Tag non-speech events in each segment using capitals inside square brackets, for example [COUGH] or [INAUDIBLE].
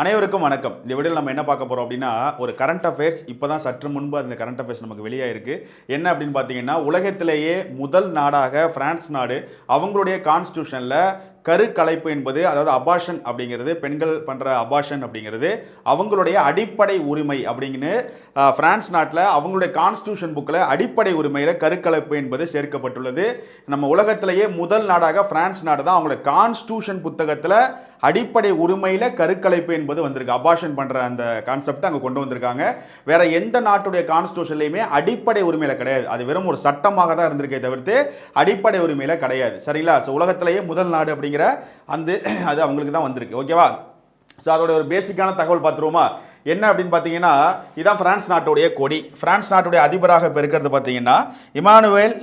அனைவருக்கும் வணக்கம். இந்த வீடியோவில் நம்ம என்ன பார்க்க போகிறோம் அப்படின்னா ஒரு கரண்ட் அஃபேர்ஸ் இப்போ தான் சற்று முன்பு அந்த கரண்ட் அஃபேர்ஸ் நமக்கு வெளியாயிருக்கு. என்ன அப்படின்னு பார்த்தீங்கன்னா உலகத்திலேயே முதல் நாடாக ஃப்ரான்ஸ் நாடு அவங்களுடைய கான்ஸ்டியூஷனில் கருக்கலைப்பு என்பது அதாவது அபாஷன் அப்படிங்கிறது பெண்கள் பண்ணுற அபாஷன் அப்படிங்கிறது அவங்களுடைய அடிப்படை உரிமை அப்படிங்கன்னு அஹ், பிரான்ஸ் நாட்டில் அவங்களுடைய கான்ஸ்டியூஷன் புக்கில் அடிப்படை உரிமையில் கருக்கலைப்பு என்பது சேர்க்கப்பட்டுள்ளது. நம்ம உலகத்திலேயே முதல் நாடாக பிரான்ஸ் நாடு தான் அவங்களுடைய கான்ஸ்டியூஷன் புத்தகத்தில் அடிப்படை உரிமையில் கருக்கலைப்பு என்பது வந்திருக்கு. அபாஷன் பண்ணுற அந்த கான்செப்ட் அங்கே கொண்டு வந்திருக்காங்க. வேற எந்த நாட்டுடைய கான்ஸ்டியூஷன்லையுமே அடிப்படை உரிமையில் கிடையாது. அது வெறும் ஒரு சட்டமாக தான் இருந்திருக்கே தவிர்த்து அடிப்படை உரிமையில் கிடையாது. சரிங்களா? ஸோ உலகத்திலேயே முதல் நாடு அப்படிங்கிற அந்த [CLEARS THROAT] அது அவங்களுக்கு தான் வந்திருக்கு. ஓகேவா ஸோ அதோட ஒரு பேசிக்கான தகவல் பார்த்துருவோமா? என்ன அப்படின்னு பார்த்தீங்கன்னா இதான் ஃப்ரான்ஸ் நாட்டுடைய கொடி. ஃப்ரான்ஸ் நாட்டுடைய அதிபராக இப்போ இருக்கிறது பார்த்தீங்கன்னா இமானுவேல்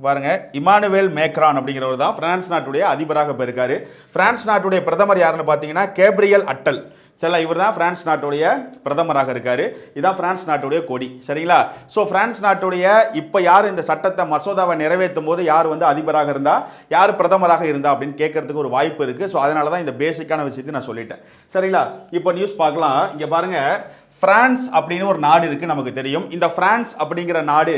பாருங்க இமானுவேல் மேக்ரான் அப்படிங்கிறவர் தான் ஃப்ரான்ஸ் நாட்டுடைய அதிபராக இப்போ இருக்காரு நாட்டுடைய பிரதமர் யாருன்னு பார்த்தீங்கன்னா கேப்ரியல் அட்டல். சரிங்களா இவர் தான் பிரான்ஸ் நாட்டுடைய பிரதமராக இருக்கார். இதான் பிரான்ஸ் நாட்டுடைய கொடி சரிங்களா? ஸோ பிரான்ஸ் நாட்டுடைய இப்போ யார் இந்த சட்டத்தை மசோதாவை நிறைவேற்றும் போது யார் வந்து அதிபராக இருந்தால் யார் பிரதமராக இருந்தா அப்படின்னு கேட்கறதுக்கு ஒரு வாய்ப்பு இருக்குது ஸோ அதனால தான் இந்த பேசிக்கான விஷயத்தை நான் சொல்லிட்டேன். சரிங்களா? இப்போ நியூஸ் பார்க்கலாம். இங்கே பாருங்க. பிரான்ஸ் அப்படின்னு ஒரு நாடு இருக்குது நமக்கு தெரியும். இந்த பிரான்ஸ் அப்படிங்கிற நாடு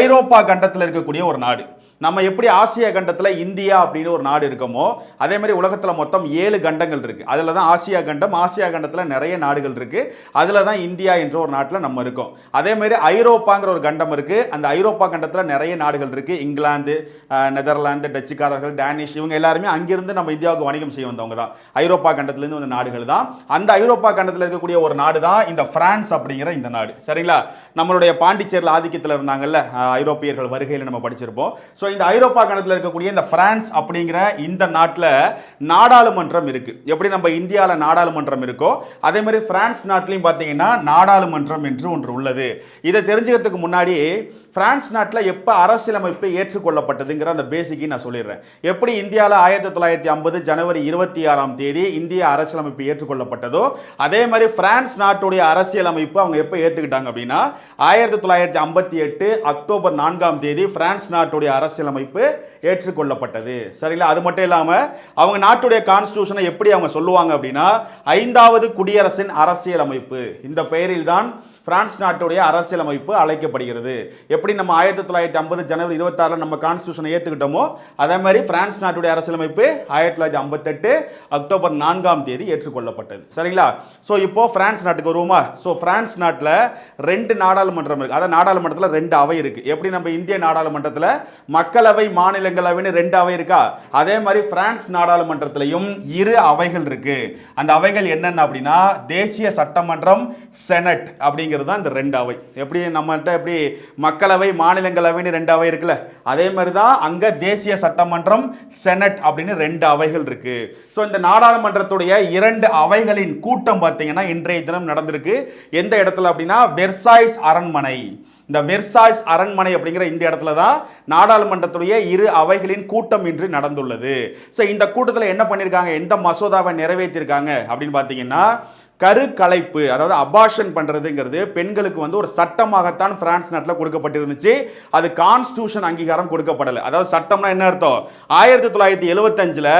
ஐரோப்பா கண்டத்தில் இருக்கக்கூடிய ஒரு நாடு. நம்ம எப்படி ஆசியா கண்டத்தில் இந்தியா அப்படின்னு ஒரு நாடு இருக்கோமோ அதே மாதிரி உலகத்தில் மொத்தம் ஏழு கண்டங்கள் இருக்குது அதில் தான் ஆசியா கண்டம் ஆசியா கண்டத்தில் நிறைய நாடுகள் இருக்குது அதில் தான் இந்தியா என்ற ஒரு நாட்டில் நம்ம இருக்கோம். அதே மாதிரி ஐரோப்பாங்கிற ஒரு கண்டம் இருக்குது அந்த ஐரோப்பா கண்டத்தில் நிறைய நாடுகள் இருக்குது இங்கிலாந்து நெதர்லாந்து டச்சுக்காரர்கள் டேனிஷ் இவங்க எல்லாருமே அங்கிருந்து நம்ம இந்தியாவுக்கு வணிகம் செய்ய வந்தவங்க தான். ஐரோப்பா கண்டத்துலேருந்து வந்த நாடுகள் தான். அந்த ஐரோப்பா கண்டத்தில் இருக்கக்கூடிய ஒரு நாடு தான் இந்த பிரான்ஸ் அப்படிங்கிற இந்த நாடு. சரிங்களா? நம்மளுடைய பாண்டிச்சேரியில் ஆதிக்கத்தில் இருந்தாங்கல்ல ஐரோப்பியர்கள் வருகையில் நம்ம படிச்சிருப்போம். ஸோ இந்த ஐரோப்பா கணத்தில் இருக்கக்கூடிய இந்த பிரான்ஸ் அப்படிங்கிற இந்த நாட்டில் நாடாளுமன்றம் இருக்குது எப்படி நம்ம இந்தியாவில் நாடாளுமன்றம் இருக்கோ அதே மாதிரி பிரான்ஸ் நாட்டிலையும் பார்த்தீங்கன்னா நாடாளுமன்றம் என்று ஒன்று உள்ளது. இதை தெரிஞ்சுக்கிறதுக்கு முன்னாடி பிரான்ஸ் நாட்டில் எப்போ அரசியலமைப்பு ஏற்றுக்கொள்ளப்பட்டதுங்கிற அந்த பேசிக்கை நான் சொல்லிடுறேன். எப்படி இந்தியாவில் ஆயிரத்தி தொள்ளாயிரத்தி ஐம்பது ஜனவரி இருபத்தி ஆறாம் தேதி இந்திய அரசியலமைப்பு ஏற்றுக்கொள்ளப்பட்டதோ அதே மாதிரி பிரான்ஸ் நாட்டுடைய அரசியலமைப்பு அவங்க எப்போ ஏற்றுக்கிட்டாங்க அப்படின்னா ஆயிரத்தி தொள்ளாயிரத்தி ஐம்பத்தி எட்டு அக்டோபர் நான்காம் தேதி பிரான்ஸ் நாட்டுடைய அரசியலமைப்பு ஏற்றுக்கொள்ளப்பட்டது. சரிங்களா? அது மட்டும் இல்லாமல் அவங்க நாட்டுடைய கான்ஸ்டியூஷனை எப்படி அவங்க சொல்லுவாங்க அப்படின்னா ஐந்தாவது குடியரசின் அரசியலமைப்பு. இந்த பெயரில் தான் பிரான்ஸ் நாட்டுடைய அரசியலமைப்பு அழைக்கப்படுகிறது. எப்படி நம்ம ஆயிரத்தி தொள்ளாயிரத்தி ஐம்பது ஜனவரி இருபத்தாறில் நம்ம கான்ஸ்டியூஷனை ஏற்றுக்கிட்டோமோ அதே மாதிரி பிரான்ஸ் நாட்டுடைய அரசியலமைப்பு ஆயிரத்தி தொள்ளாயிரத்தி ஐம்பத்தெட்டு அக்டோபர் நான்காம் தேதி ஏற்றுக்கொள்ளப்பட்டது. சரிங்களா? ஸோ இப்போ பிரான்ஸ் நாட்டுக்கு வருவோமா? ஸோ பிரான்ஸ் நாட்டில் ரெண்டு நாடாளுமன்றம் இருக்குது அதாவது நாடாளுமன்றத்தில் ரெண்டு அவை இருக்குது எப்படி நம்ம இந்திய நாடாளுமன்றத்தில் மக்களவை மாநிலங்களவைன்னு ரெண்டு அவை இருக்கா? அதே மாதிரி பிரான்ஸ் நாடாளுமன்றத்திலையும் இரு அவைகள் இருக்கு. அந்த அவைகள் என்னென்ன அப்படின்னா தேசிய சட்டமன்றம் செனட் அப்படிங்கிறது தான் இந்த ரெண்டு அவை. எப்படி நம்மகிட்ட எப்படி மக்களவை மாநிலங்களவைன்னு ரெண்டு அவை இருக்குல்ல. அதே மாதிரி தான் அங்கே தேசிய சட்டமன்றம் செனட் அப்படின்னு ரெண்டு அவைகள் இருக்கு. ஸோ இந்த நாடாளுமன்றத்துடைய இரண்டு அவைகளின் கூட்டம் பார்த்தீங்கன்னா இன்றைய தினம் நடந்திருக்கு. எந்த இடத்துல அப்படின்னா வெர்சாய்ஸ் அரண்மனை. இந்த வெர்சாய்ஸ் அரண்மனை அப்படிங்கிற இந்த இடத்துல தான் நாடாளுமன்றத்துடைய இரு அவைகளின் கூட்டம் இன்று நடந்துள்ளது. ஸோ இந்த கூட்டத்தில் என்ன பண்ணியிருக்காங்க எந்த மசோதாவை நிறைவேற்றியிருக்காங்க அப்படின்னு பார்த்தீங்கன்னா கருக்கலைப்பு அதாவது அபாஷன் பண்ணுறதுங்கிறது பெண்களுக்கு வந்து ஒரு சட்டமாகத்தான் பிரான்ஸ் நாட்டில் கொடுக்கப்பட்டிருந்துச்சு. அது கான்ஸ்டியூஷன் அங்கீகாரம் கொடுக்கப்படலை. அதாவது சட்டம்னா என்ன அர்த்தம்? ஆயிரத்தி தொள்ளாயிரத்தி எழுபத்தஞ்சில்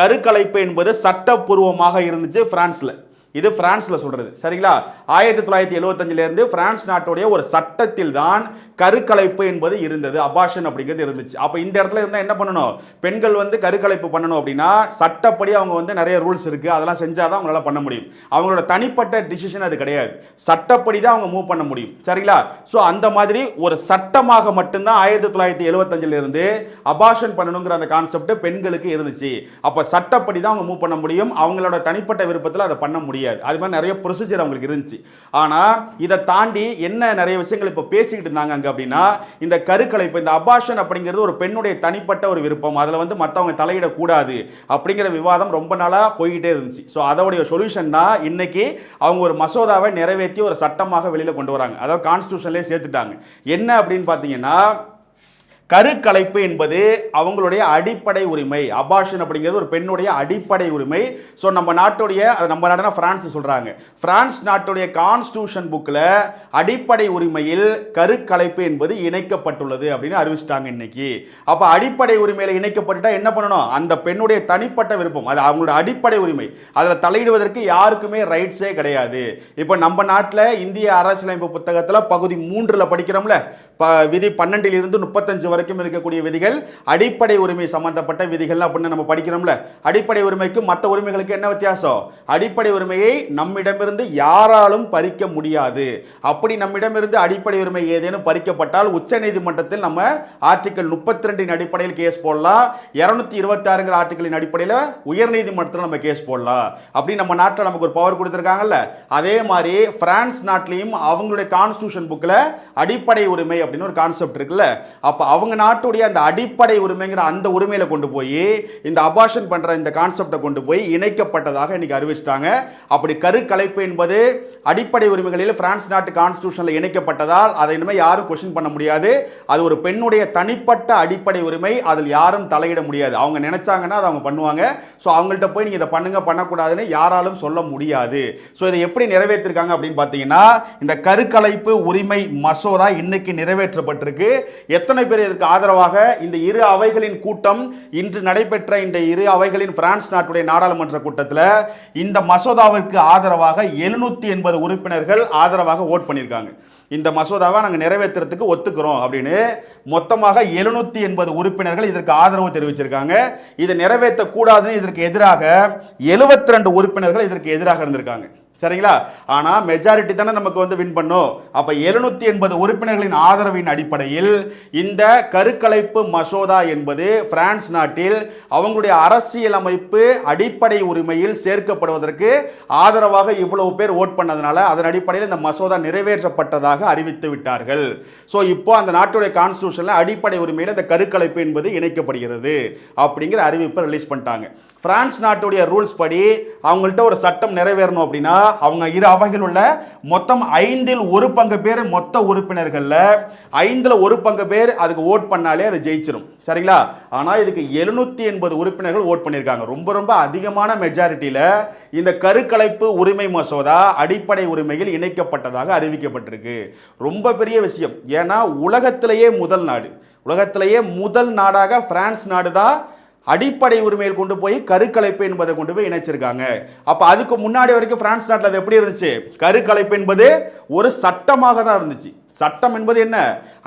கருக்கலைப்பு என்பது சட்டப்பூர்வமாக இருந்துச்சு பிரான்ஸில். இது பிரான்ஸில் சொல்கிறது சரிங்களா? ஆயிரத்தி தொள்ளாயிரத்தி எழுபத்தஞ்சிலேருந்து பிரான்ஸ் நாட்டுடைய ஒரு சட்டத்தில் தான் கருக்கலைப்பு என்பது இருந்தது. அபாஷன் அப்படிங்கிறது இருந்துச்சு. அப்போ இந்த இடத்துல இருந்தால் என்ன பண்ணணும்? பெண்கள் வந்து கருக்கலைப்பு பண்ணணும் அப்படின்னா சட்டப்படி அவங்க வந்து நிறைய ரூல்ஸ் இருக்குது அதெல்லாம் செஞ்சாதான் அவங்களால பண்ண முடியும். அவங்களோட தனிப்பட்ட டிசிஷன் அது கிடையாது. சட்டப்படி தான் அவங்க மூவ் பண்ண முடியும். சரிங்களா? ஸோ அந்த மாதிரி ஒரு சட்டமாக மட்டும்தான் ஆயிரத்தி தொள்ளாயிரத்தி எழுபத்தஞ்சிலிருந்து அபாஷன் பண்ணணுங்கிற அந்த கான்செப்ட் பெண்களுக்கு இருந்துச்சு. அப்போ சட்டப்படி தான் அவங்க மூவ் பண்ண முடியும். அவங்களோட தனிப்பட்ட விருப்பத்தில் அதை பண்ண முடியும் முடியாது அது மாதிரி நிறைய ப்ரொசீஜர் அவங்களுக்கு இருந்துச்சு. ஆனால் இதை தாண்டி என்ன நிறைய விஷயங்கள் இப்போ பேசிக்கிட்டு இருந்தாங்க அங்கே அப்படின்னா இந்த கருக்கலைப்பு இந்த அபாஷன் அப்படிங்கிறது ஒரு பெண்ணுடைய தனிப்பட்ட ஒரு விருப்பம். அதில் வந்து மற்றவங்க தலையிடக்கூடாது அப்படிங்கிற விவாதம் ரொம்ப நாளாக போய்கிட்டே இருந்துச்சு. ஸோ அதோடைய சொல்யூஷன் தான் இன்னைக்கு அவங்க ஒரு மசோதாவை நிறைவேற்றி ஒரு சட்டமாக வெளியில் கொண்டு வராங்க. அதாவது கான்ஸ்டியூஷன்லேயே சேர்த்துட்டாங்க. என்ன அப்படின்னு பார்த்தீங்கன்னா கருக்கலைப்பு என்பது அவங்களுடைய அடிப்படை உரிமை. அபாஷன் அப்படிங்கிறது ஒரு பெண்ணுடைய அடிப்படை உரிமை. ஸோ நம்ம நாட்டுடைய அது நம்ம நாடுனா பிரான்ஸ் சொல்கிறாங்க பிரான்ஸ் நாட்டுடைய கான்ஸ்டியூஷன் புக்கில் அடிப்படை உரிமையில் கருக்கலைப்பு என்பது இணைக்கப்பட்டுள்ளது அப்படின்னு அறிவிச்சிட்டாங்க இன்னைக்கு. அப்போ அடிப்படை உரிமையில் இணைக்கப்பட்டுட்டா என்ன பண்ணணும்? அந்த பெண்ணுடைய தனிப்பட்ட விருப்பம் அது அவங்களோட அடிப்படை உரிமை. அதில் தலையிடுவதற்கு யாருக்குமே ரைட்ஸே கிடையாது. இப்போ நம்ம நாட்டில் இந்திய அரசியலமைப்பு புத்தகத்தில் பகுதி மூன்றில் படிக்கிறோம்ல. ப விதி பன்னெண்டிலிருந்து முப்பத்தஞ்சு வரைக்கும் இருக்கக்கூடிய விதிகள் அடிப்படை உரிமை சம்பந்தப்பட்ட விதிகள் அப்படின்னு நம்ம படிக்கிறோம்ல. அடிப்படை உரிமைக்கும் மற்ற உரிமைகளுக்கு என்ன வித்தியாசம்? அடிப்படை உரிமையை நம்மிடமிருந்து யாராலும் பறிக்க முடியாது. அப்படி நம்மிடமிருந்து அடிப்படை உரிமை ஏதேனும் பறிக்கப்பட்டால் உச்சநீதிமன்றத்தில் நம்ம ஆர்டிகல் முப்பத்தி ரெண்டின் அடிப்படையில் கேஸ் போடலாம். இருநூத்தி இருபத்தி ஆறுங்கிற ஆர்டிகலின் அடிப்படையில் உயர்நீதிமன்றத்தில் நம்ம கேஸ் போடலாம். அப்படி நம்ம நாட்டில் நமக்கு ஒரு பவர் கொடுத்துருக்காங்கல்ல. அதே மாதிரி பிரான்ஸ் நாட்டிலையும் அவங்களுடைய கான்ஸ்டியூஷன் புக்கில் அடிப்படை உரிமை அப்படின்னு ஒரு கான்செப்ட் இருக்குல்ல. அப்போ அவங்க அவங்க நாட்டுடைய அந்த அடிப்படை உரிமைங்கிற அந்த உரிமையில கொண்டு போய் இந்த அபாஷன் பண்ற இந்த கான்செப்டை கொண்டு போய் இணைக்கப்பட்டதாக இன்னைக்கு அறிவிச்சிட்டாங்க. அப்படி கருக்கலைப்பு என்பது அடிப்படை உரிமைகளில் பிரான்ஸ் நாட்டு கான்ஸ்டியூஷன்ல இணைக்கப்பட்டதால் அதை இனிமேல் யாரும் கொஸ்டின் பண்ண முடியாது. அது ஒரு பெண்ணுடைய தனிப்பட்ட அடிப்படை உரிமை அதில் யாரும் தலையிட முடியாது. அவங்க நினைச்சாங்கன்னா அதை அவங்க பண்ணுவாங்க. ஸோ அவங்கள்ட்ட போய் நீங்க இதை பண்ணுங்க பண்ணக்கூடாதுன்னு யாராலும் சொல்ல முடியாது. ஸோ இதை எப்படி நிறைவேற்றிருக்காங்க அப்படின்னு பார்த்தீங்கன்னா இந்த கருக்கலைப்பு உரிமை மசோதா இன்னைக்கு நிறைவேற்றப்பட்டிருக்கு. எத்தனை பேர் இதற்கு ஆதரவாக இந்த இரு அவைகளின் கூட்டம் இன்று நடைபெற்ற இந்த இரு அவைகளின் பிரான்ஸ் நாட்டுடைய நாடாளுமன்ற கூட்டத்தில் இந்த மசோதாவிற்கு ஆதரவாக எழுநூத்தி எண்பது உறுப்பினர்கள் ஆதரவாக ஓட் பண்ணியிருக்காங்க. இந்த மசோதாவை நாங்கள் நிறைவேற்றுறதுக்கு ஒத்துக்கிறோம் அப்படின்னு மொத்தமாக எழுநூத்தி எண்பது உறுப்பினர்கள் இதற்கு ஆதரவு தெரிவிச்சிருக்காங்க. இதை நிறைவேற்றக்கூடாதுன்னு இதற்கு எதிராக 72 ரெண்டு உறுப்பினர்கள் இதற்கு எதிராக இருந்திருக்காங்க. சரிங்களா? ஆனால் மெஜாரிட்டி தானே நமக்கு வந்து வின் பண்ணும். அப்போ எழுநூற்றி எண்பது உறுப்பினர்களின் ஆதரவின் அடிப்படையில் இந்த கருக்கலைப்பு மசோதா என்பது பிரான்ஸ் நாட்டில் அவங்களுடைய அரசியலமைப்பு அடிப்படை உரிமையில் சேர்க்கப்படுவதற்கு ஆதரவாக இவ்வளவு பேர் ஓட் பண்ணதுனால அதன் அடிப்படையில் இந்த மசோதா நிறைவேற்றப்பட்டதாக அறிவித்து விட்டார்கள். ஸோ இப்போ அந்த நாட்டுடைய கான்ஸ்டியூஷனில் அடிப்படை உரிமையில் இந்த கருக்கலைப்பு என்பது இணைக்கப்படுகிறது அப்படிங்கிற அறிவிப்பை ரிலீஸ் பண்ணிட்டாங்க. பிரான்ஸ் நாட்டுடைய ரூல்ஸ் படி அவங்கள்ட்ட ஒரு சட்டம் நிறைவேறணும் அப்படின்னா அவங்க இரு அவைகள் உள்ள மொத்தம் ஐந்தில் ஒரு பங்கு பேர் மொத்த உறுப்பினர்கள்ல. ஐந்தில் ஒரு பங்கு பேர் அதுக்கு ஓட் பண்ணாலே அது ஜெயிச்சிடும் சரிங்களா? ஆனால் இதுக்கு எழுநூத்தி எண்பது உறுப்பினர்கள் ஓட் பண்ணியிருக்காங்க ரொம்ப ரொம்ப அதிகமான மெஜாரிட்டியில இந்த கருக்கலைப்பு உரிமை மசோதா அடிப்படை உரிமையில் இணைக்கப்பட்டதாக அறிவிக்கப்பட்டிருக்கு. ரொம்ப பெரிய விஷயம். ஏன்னா உலகத்திலேயே முதல் நாடு. உலகத்திலேயே முதல் நாடாக பிரான்ஸ் நாடு தான் அடிப்படை உரிமையில் கொண்டு போய் கருக்கலைப்பு என்பதை கொண்டு போய் இணைச்சிருக்காங்க. அப்ப அதுக்கு முன்னாடி வரைக்கும் பிரான்ஸ் நாட்டில் அது எப்படி இருந்துச்சு? கருக்கலைப்பு என்பது ஒரு சட்டமாக தான் இருந்துச்சு. சட்டம் என்பது என்ன?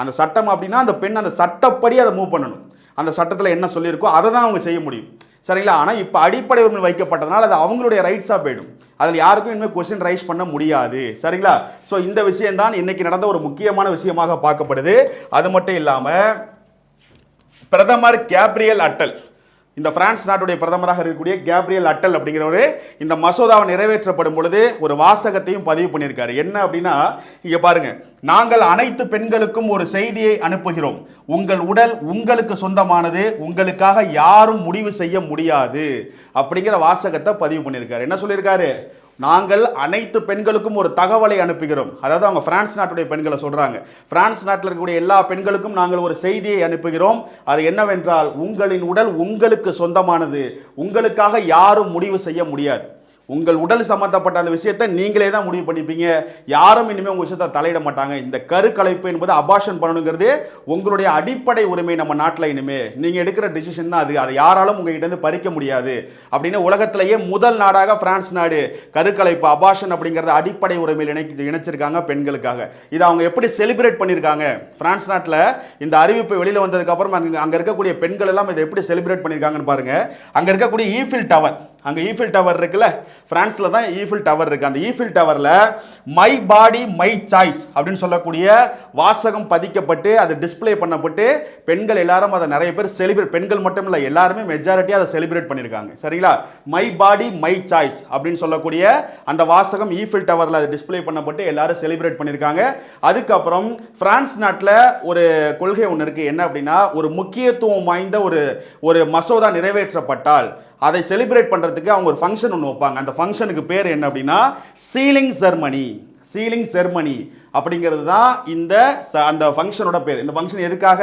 அந்த சட்டம் அப்படின்னா அந்த பெண் அந்த சட்டப்படி அதை மூவ் பண்ணணும். அந்த சட்டத்தில் என்ன சொல்லியிருக்கோ அதை தான் அவங்க செய்ய முடியும். சரிங்களா? ஆனால் இப்போ அடிப்படை உரிமை வைக்கப்பட்டதுனால அது அவங்களுடைய ரைட்ஸாக போயிடும். அதில் யாருக்கும் இனிமேல் கொஸ்டின் ரைஸ் பண்ண முடியாது. சரிங்களா? ஸோ இந்த விஷயம்தான் இன்னைக்கு நடந்த ஒரு முக்கியமான விஷயமாக பார்க்கப்படுது. அது மட்டும் இல்லாமல் பிரதமர் கேப்ரியல் அட்டல் இந்த பிரான்ஸ் நாட்டுடைய பிரதமராக இருக்கக்கூடிய கேப்ரியல் அட்டல் அப்படிங்கிறவரு இந்த மசோதாவை நிறைவேற்றப்படும் பொழுது ஒரு வாசகத்தையும் பதிவு பண்ணியிருக்காரு. என்ன அப்படின்னா இங்கே பாருங்க. நாங்கள் அனைத்து பெண்களுக்கும் ஒரு செய்தியை அனுப்புகிறோம். உங்கள் உடல் உங்களுக்கு சொந்தமானது உங்களுக்காக யாரும் முடிவு செய்ய முடியாது அப்படிங்கிற வாசகத்தை பதிவு பண்ணியிருக்காரு. என்ன சொல்லியிருக்காரு? நாங்கள் அனைத்து பெண்களுக்கும் ஒரு தகவலை அனுப்புகிறோம். அதாவது அவங்க பிரான்ஸ் நாட்டுடைய பெண்களை சொல்கிறாங்க பிரான்ஸ் நாட்டில் இருக்கக்கூடிய எல்லா பெண்களுக்கும் நாங்கள் ஒரு செய்தியை அனுப்புகிறோம். அது என்னவென்றால் உங்களின் உடல் உங்களுக்கு சொந்தமானது. உங்களுக்காக யாரும் முடிவு செய்ய முடியாது. உங்கள் உடல் சம்மந்தப்பட்ட அந்த விஷயத்தை நீங்களே தான் முடிவு பண்ணிப்பீங்க. யாரும் இனிமேல் உங்கள் விஷயத்தை தலையிட மாட்டாங்க. இந்த கருக்கலைப்பு என்பது அபாஷன் பண்ணணுங்கிறது உங்களுடைய அடிப்படை உரிமை நம்ம நாட்டில் இனிமே. நீங்கள் எடுக்கிற டிசிஷன் தான் அது. அதை யாராலும் உங்ககிட்ட பறிக்க முடியாது. அப்படின்னு உலகத்திலேயே முதல் நாடாக பிரான்ஸ் நாடு கருக்கலைப்பு அபாஷன் அப்படிங்கிறத அடிப்படை உரிமையில் இணைக்கு இணைச்சிருக்காங்க பெண்களுக்காக. இதை அவங்க எப்படி செலிப்ரேட் பண்ணியிருக்காங்க பிரான்ஸ் நாட்டில் இந்த அறிவிப்பு வெளியில் வந்ததுக்கப்புறம் அங்கே அங்கே இருக்கக்கூடிய பெண்கள் எல்லாம் இதை எப்படி செலிப்ரேட் பண்ணியிருக்காங்கன்னு பாருங்கள் அங்கே இருக்கக்கூடிய ஈஃபில் டவர் அங்கே ஈஃபில் டவர் இருக்குல்ல? ஃப்ரான்ஸில் தான் ஈஃபில் டவர் இருக்குது அந்த ஈஃபில் டவரில் மை பாடி மை சாய்ஸ் அப்படின்னு சொல்லக்கூடிய வாசகம் பதிக்கப்பட்டு அது டிஸ்பிளே பண்ணப்பட்டு பெண்கள் எல்லாரும் அதை நிறைய பேர் செலிப்ரேட் பெண்கள் மட்டும் இல்லை எல்லாருமே மெஜாரிட்டியாக அதை செலிப்ரேட் பண்ணியிருக்காங்க. சரிங்களா? மை பாடி மை சாய்ஸ் அப்படின்னு சொல்லக்கூடிய அந்த வாசகம் ஈஃபில் டவரில் அது டிஸ்ப்ளே பண்ணப்பட்டு எல்லாரும் செலிப்ரேட் பண்ணியிருக்காங்க. அதுக்கப்புறம் ஃப்ரான்ஸ் நாட்டில் ஒரு கொள்கை ஒன்று இருக்குது என்ன அப்படின்னா ஒரு முக்கியத்துவம் வாய்ந்த ஒரு ஒரு மசோதா நிறைவேற்றப்பட்டால் அதை செலிப்ரேட் பண்ணுறதுக்கு அவங்க ஒரு ஃபங்க்ஷன் ஒன்று வைப்பாங்க. அந்த ஃபங்க்ஷனுக்கு பேர் என்ன அப்படின்னா சீலிங் செர்மனி. Ceiling ceremony. அப்படிங்கிறது தான் இந்த அந்த ஃபங்க்ஷனோட பேர். இந்த ஃபங்க்ஷன் எதுக்காக?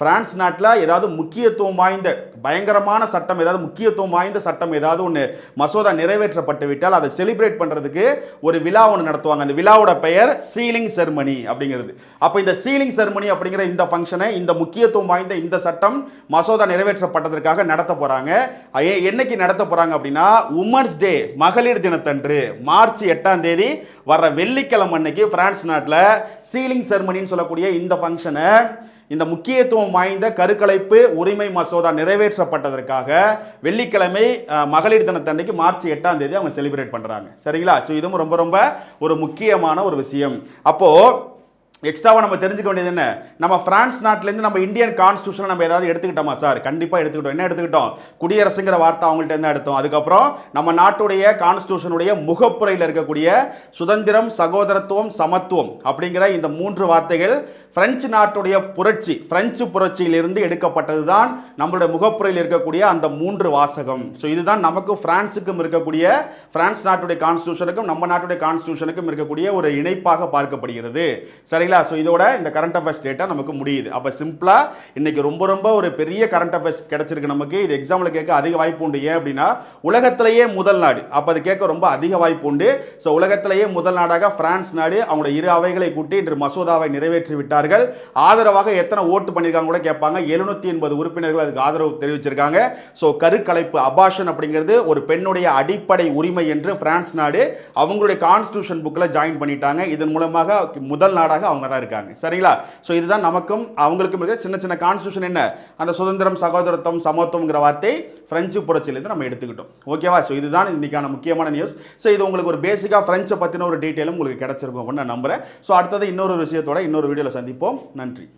ஃப்ரான்ஸ் நாட்டில் ஏதாவது முக்கியத்துவம் வாய்ந்த பயங்கரமான சட்டம் ஏதாவது முக்கியத்துவம் வாய்ந்த சட்டம் ஏதாவது ஒன்று மசோதா நிறைவேற்றப்பட்டு விட்டால் அதை செலிப்ரேட் பண்ணுறதுக்கு ஒரு விழா ஒன்று நடத்துவாங்க. அந்த விழாவோட பெயர் சீலிங் செர்மனி அப்படிங்கிறது. அப்போ இந்த சீலிங் செர்மனி அப்படிங்கிற இந்த ஃபங்க்ஷனை இந்த முக்கியத்துவம் வாய்ந்த இந்த சட்டம் மசோதா நிறைவேற்றப்பட்டதற்காக நடத்த போகிறாங்க என்னைக்கு நடத்த போகிறாங்க அப்படின்னா உமன்ஸ் டே மகளிர் தினத்தன்று மார்ச் எட்டாம் தேதி வர வெள்ளிக்கிழமை அன்னைக்கு பிரான்ஸ் நாட்டில் சீலிங் செர்மனின்னு சொல்லக்கூடிய இந்த ஃபங்க்ஷனை இந்த முக்கியத்துவம் வாய்ந்த கருக்கலைப்பு உரிமை மசோதா நிறைவேற்றப்பட்டதற்காக வெள்ளிக்கிழமை மகளிர் தினத்தன்னைக்கு மார்ச் எட்டாம் தேதி அவங்க செலிப்ரேட் பண்ணுறாங்க சரிங்களா? ஸோ இதுவும் ரொம்ப ரொம்ப ஒரு முக்கியமான ஒரு விஷயம். அப்போது எக்ஸ்ட்ராவாக நம்ம தெரிஞ்சுக்க வேண்டியது என்ன? நம்ம பிரான்ஸ் நாட்டிலேருந்து நம்ம இந்தியன் கான்ஸ்டியூஷனை நம்ம ஏதாவது எடுத்துக்கிட்டோமா சார் கண்டிப்பாக எடுத்துக்கிட்டோம். என்ன எடுத்துக்கிட்டோம்? குடியரசுங்கிற வார்த்தை அவங்கள்ட்ட இருந்தால் எடுத்தோம். அதுக்கப்புறம் நம்ம நாட்டுடைய கான்ஸ்டியூஷனுடைய முகப்புரையில் இருக்கக்கூடிய சுதந்திரம் சகோதரத்துவம் சமத்துவம் அப்படிங்கிற இந்த மூன்று வார்த்தைகள் பிரெஞ்சு நாட்டுடைய புரட்சி பிரெஞ்சு புரட்சியிலிருந்து எடுக்கப்பட்டது தான் நம்மளுடைய முகப்புரையில் இருக்கக்கூடிய அந்த மூன்று வாசகம். ஸோ இதுதான் நமக்கு பிரான்ஸுக்கும் இருக்கக்கூடிய பிரான்ஸ் நாட்டுடைய கான்ஸ்டியூஷனுக்கும் நம்ம நாட்டுடைய கான்ஸ்டியூஷனுக்கும் இருக்கக்கூடிய ஒரு இணைப்பாக பார்க்கப்படுகிறது. சரிங்களா? ஸோ இதோட இந்த கரண்ட் அஃபேர்ஸ் டேட்டா நமக்கு முடியுது. அப்போ சிம்பிளாக இன்னைக்கு ரொம்ப ரொம்ப ஒரு பெரிய கரண்ட் அஃபேர்ஸ் கிடைச்சிருக்கு நமக்கு. இது எக்ஸாமில் கேட்க அதிக வாய்ப்பு உண்டு. ஏன் அப்படின்னா உலகத்திலேயே முதல் நாடு. அப்போ அது கேட்க ரொம்ப அதிக வாய்ப்பு உண்டு. ஸோ உலகத்திலேயே முதல் நாடாக பிரான்ஸ் நாடு. அவங்களோட இரு அவைகளை கூட்டி இன்று மசோதாவை நிறைவேற்றி விட்டார்கள். ஆதரவாக எத்தனை ஓட்டு பண்ணியிருக்காங்க கூட கேட்பாங்க. எழுநூத்தி எண்பது உறுப்பினர்கள் அதுக்கு ஆதரவு தெரிவிச்சிருக்காங்க. ஸோ கருக்கலைப்பு அபாஷன் அப்படிங்கிறது ஒரு பெண்ணுடைய அடிப்படை உரிமை என்று பிரான்ஸ் நாடு அவங்களுடைய கான்ஸ்டியூஷன் புக்கில் ஜாயின் பண்ணிட்டாங்க. இதன் மூலமாக முதல் நாடாக அவங்க தான் இருக்காங்க. சரிங்களா? ஸோ இதுதான் நமக்கும் அவங்களுக்கும் இருக்க சின்ன சின்ன கான்ஸ்டியூஷன் என்ன? அந்த சுதந்திரம் சகோதரத்துவம் சமத்துவங்கிற வார்த்தை ஃப்ரெஞ்சு புரட்சியிலேருந்து நம்ம எடுத்துக்கிட்டோம். ஓகேவா ஸோ இதுதான் இன்றைக்கான முக்கியமான நியூஸ் ஸோ இது உங்களுக்கு ஒரு பேசிக்காக ஃப்ரெஞ்சை பற்றின ஒரு டீட்டெயிலும் உங்களுக்கு கிடச்சிருக்கும் அப்படின்னு நான் நம்புகிறேன் ஸோ அடுத்தது இன்னொரு விஷயத்தோட இன்னொரு வீடியோவில் சந்திப்போம். நன்றி.